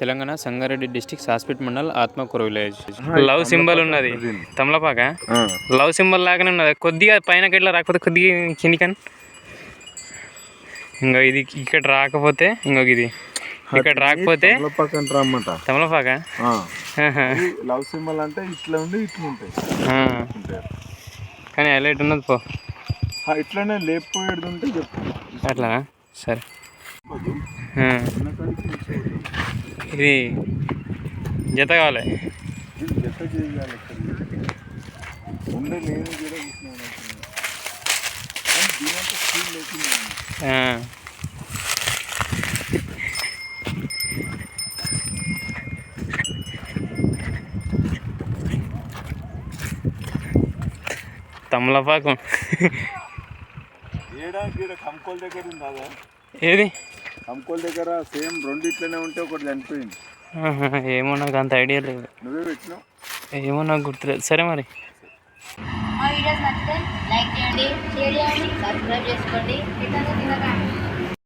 Telangana Sangareddy district సాస్పిట్ mandal Atmakur village. Love symbol ఉన్నది. తమలపాక? Love symbol లాగానే ఉన్నది. కొద్దిగా పైన ఇట్లా రాకపోతే కొద్దిగా కిందికని. ఇంకా ఇది ఇక్కడ రాకపోతే ఇంకొక ఇది. ఇక్కడ రాకపోతే తమలపాక. లవ్ సింబల్ అంటే ఇట్లా ఉండి ఇట్లా ఉంటాయి. కానీ హైలైట్ ఉన్నది పో. ఇట్లానే లేకపోయేది ఉంటే చెప్పు. అట్లా సరే. ఇది జత కావాలి. తమలపాకం. ఏడా కంకోల్ దగ్గర ఏది? కంకోల్ దగ్గర సేమ్ రెండు ఇట్లనే ఉంటే ఒకటి చనిపోయింది. ఏమో నాకు అంత ఐడియా లేదు. నువ్వే పెట్టినావు? ఏమో నాకు గుర్తులేదు సరే మరి. మా వీడియోస్ నచ్చితే లైక్ చేయండి షేర్ చేయండి సబ్స్క్రైబ్ చేసుకోండి.